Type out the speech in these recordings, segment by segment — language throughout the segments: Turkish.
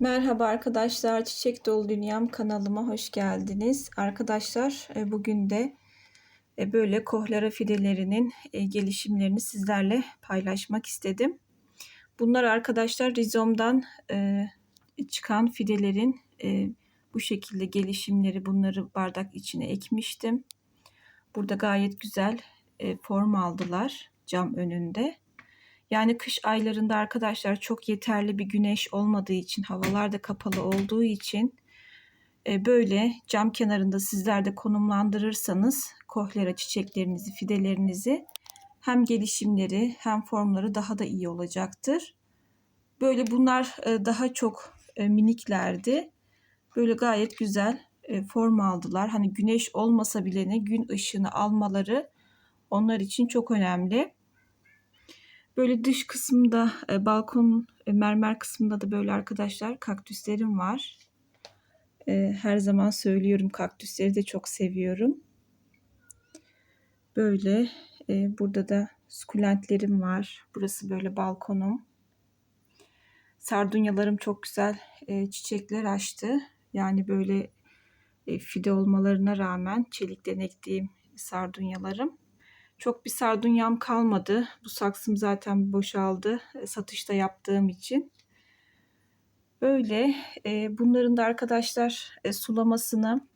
Merhaba arkadaşlar, Çiçek Dolu Dünyam kanalıma hoş geldiniz. Arkadaşlar e, bugün de e, böyle kohlera fidelerinin e, gelişimlerini sizlerle paylaşmak istedim. Bunlar arkadaşlar rizomdan çıkan fidelerin bu şekilde gelişimleri bunları bardak içine ekmiştim. Burada gayet güzel form aldılar cam önünde. Yani kış aylarında arkadaşlar çok yeterli bir güneş olmadığı için havalar da kapalı olduğu için e, böyle cam kenarında sizler de konumlandırırsanız kohlera çiçeklerinizi, fidelerinizi hem gelişimleri hem formları daha da iyi olacaktır. Böyle bunlar e, daha çok e, miniklerdi. Böyle gayet güzel form aldılar. Hani güneş olmasa bile ne gün ışığını almaları onlar için çok önemli. Böyle dış kısımda e, balkon e, mermer kısmında da böyle arkadaşlar kaktüslerim var. E, her zaman söylüyorum kaktüsleri de çok seviyorum. Böyle e, burada da sukulentlerim var. Burası böyle balkonum. Sardunyalarım çok güzel e, çiçekler açtı. Yani böyle e, fide olmalarına rağmen çelikten ektiğim sardunyalarım. Çok bir sardunyam kalmadı. Bu saksım zaten boşaldı e, satışta yaptığım için. Böyle e, bunların da arkadaşlar e, sulamasını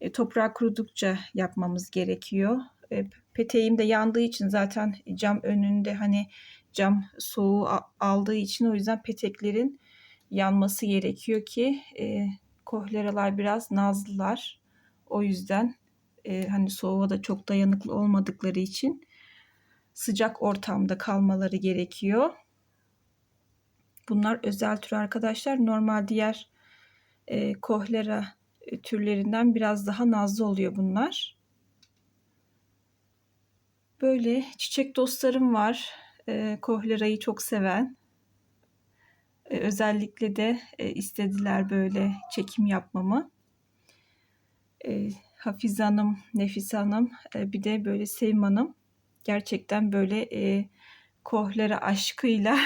e, toprak kurudukça yapmamız gerekiyor. E, peteğim de yandığı için zaten cam önünde hani cam soğuğu aldığı için o yüzden peteklerin yanması gerekiyor ki e, kohleralar biraz nazlılar. O yüzden e, hani soğuğa da çok dayanıklı olmadıkları için sıcak ortamda kalmaları gerekiyor. Bunlar özel tür arkadaşlar. Normal diğer e, kohlera e, türlerinden biraz daha nazlı oluyor bunlar. Böyle çiçek dostlarım var. E, kohlerayı çok seven. E, özellikle de e, istediler böyle çekim yapmamı. E, Hafize Hanım, Nefise Hanım, e, bir de böyle Sevim Hanım gerçekten böyle e, kohlera aşkıyla,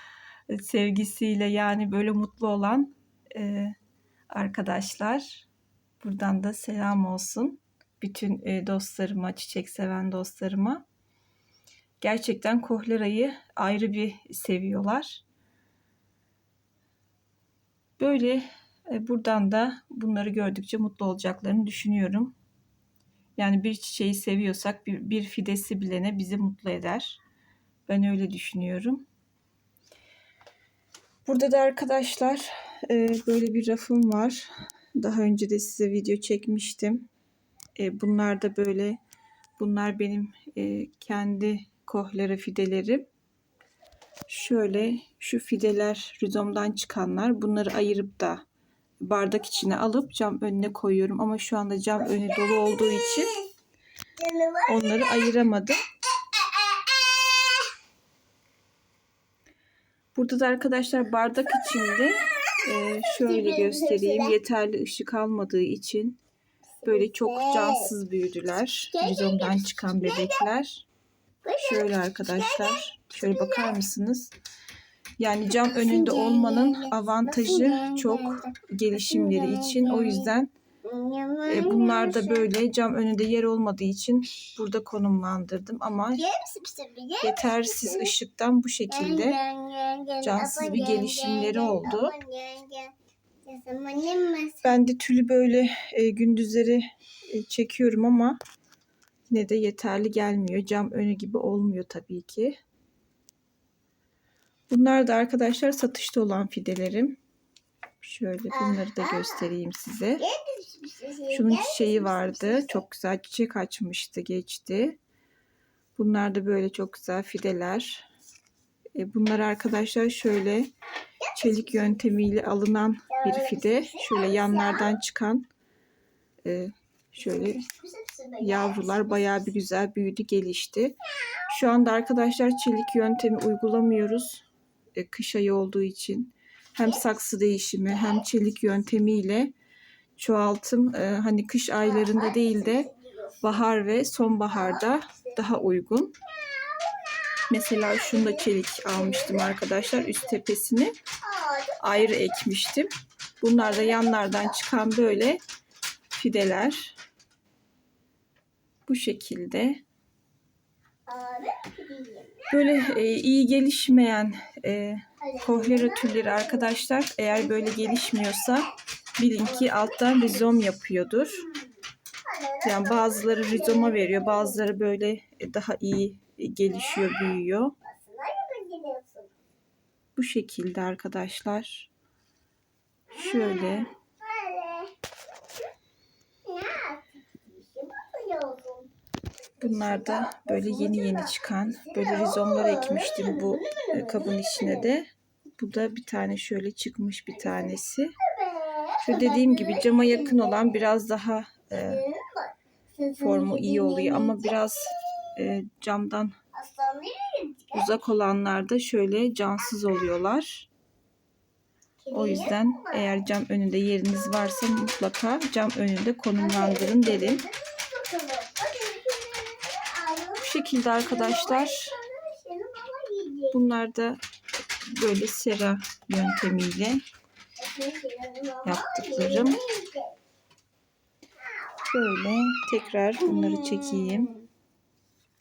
sevgisiyle yani böyle mutlu olan e, arkadaşlar. Buradan da selam olsun bütün e, dostlarıma, çiçek seven dostlarıma. Gerçekten kohlerayı ayrı bir seviyorlar. Böyle e, buradan da bunları gördükçe mutlu olacaklarını düşünüyorum. Yani bir çiçeği seviyorsak bir, bir fidesi bilene bizi mutlu eder. Ben öyle düşünüyorum. Burada da arkadaşlar e, böyle bir rafım var. Daha önce de size video çekmiştim. E, bunlar da böyle bunlar benim kendi kohlera fidelerim. Şöyle şu fideler rizomdan çıkanlar bunları ayırıp da bardak içine alıp cam önüne koyuyorum. Ama şu anda cam önü dolu olduğu için onları ayıramadım. Burada da arkadaşlar bardak içinde e, şöyle göstereyim. Yeterli ışık almadığı için böyle çok cansız büyüdüler. Rizomdan çıkan bebekler. Şöyle arkadaşlar. Şöyle bakar mısınız? Yani cam önünde olmanın avantajı çok gelişimleri için. O yüzden e, bunlar da böyle cam önünde yer olmadığı için burada konumlandırdım. Ama yetersiz ışıktan bu şekilde cansız bir gelişimleri oldu. Ben de tülü böyle e, gündüzleri e, çekiyorum ama yine de yeterli gelmiyor. Cam önü gibi olmuyor tabii ki. Bunlar da arkadaşlar satışta olan fidelerim. Şöyle bunları da göstereyim size. Şunun çiçeği vardı. Çok güzel çiçek açmıştı geçti. Bunlar da böyle çok güzel fideler. E, bunlar arkadaşlar şöyle çelik yöntemiyle alınan bir fide. Şöyle yanlardan çıkan e, şöyle yavrular bayağı bir güzel büyüdü gelişti. Şu anda arkadaşlar çelik yöntemi uygulamıyoruz. Kış ayı olduğu için hem saksı değişimi hem çelik yöntemiyle çoğaltım e, hani kış aylarında değil de bahar ve sonbaharda daha uygun. Mesela şunu da çelik almıştım arkadaşlar üst tepesini. ayrı ekmiştim. Bunlar da yanlardan çıkan böyle fideler. Bu şekilde. Böyle e, iyi gelişmeyen e, kohlera türleri arkadaşlar eğer böyle gelişmiyorsa bilin ki alttan rizom yapıyordur. Yani bazıları rizoma veriyor, bazıları böyle e, daha iyi gelişiyor, büyüyor. Bu şekilde arkadaşlar. Şöyle. Bunlar da böyle yeni yeni çıkan böyle rizomlar ekmiştim bu e, kabın içine de. Bu da bir tane şöyle çıkmış bir tanesi. Şu dediğim gibi cama yakın olan biraz daha e, formu iyi oluyor ama biraz e, camdan uzak olanlar da şöyle cansız oluyorlar. O yüzden eğer cam önünde yeriniz varsa mutlaka cam önünde konumlandırın derim. Şekilde arkadaşlar bunlar da böyle sera yöntemiyle yaptıklarım. Böyle tekrar bunları çekeyim.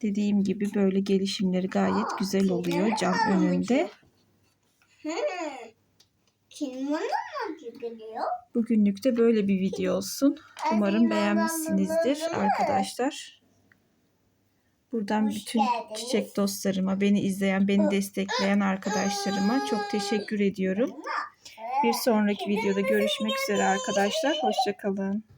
Dediğim gibi böyle gelişimleri gayet güzel oluyor cam önünde. Bugünlük de böyle bir video olsun. Umarım beğenmişsinizdir arkadaşlar. Buradan Hoş bütün geldiniz. çiçek dostlarıma, beni izleyen, beni destekleyen arkadaşlarıma çok teşekkür ediyorum. Bir sonraki videoda görüşmek üzere arkadaşlar. Hoşçakalın.